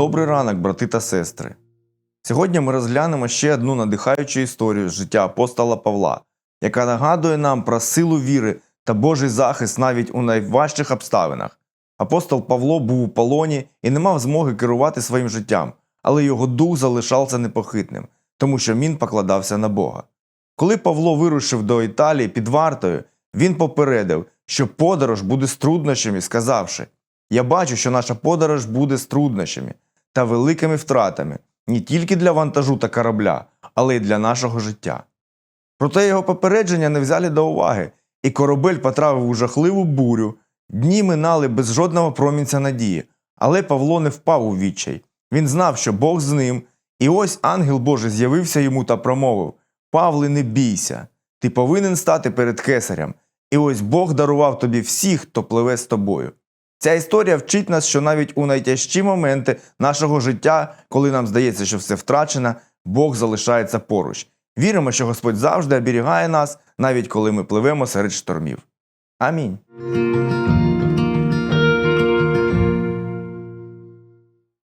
Добрий ранок, брати та сестри. Сьогодні ми розглянемо ще одну надихаючу історію з життя апостола Павла, яка нагадує нам про силу віри та Божий захист навіть у найважчих обставинах. Апостол Павло був у полоні і не мав змоги керувати своїм життям, але його дух залишався непохитним, тому що він покладався на Бога. Коли Павло вирушив до Італії під вартою, він попередив, що подорож буде з труднощами, сказавши: Я бачу, що наша подорож буде з труднощами та великими втратами не тільки для вантажу та корабля, але й для нашого життя. Проте його попередження не взяли до уваги, і корабель потрапив у жахливу бурю. Дні минали без жодного промінця надії, але Павло не впав у відчай. Він знав, що Бог з ним, і ось ангел Божий з'явився йому та промовив: Павле, не бійся, ти повинен стати перед кесарем, і ось Бог дарував тобі всіх, хто пливе з тобою. Ця історія вчить нас, що навіть у найтяжчі моменти нашого життя, коли нам здається, що все втрачено, Бог залишається поруч. Віримо, що Господь завжди оберігає нас, навіть коли ми пливемо серед штормів. Амінь.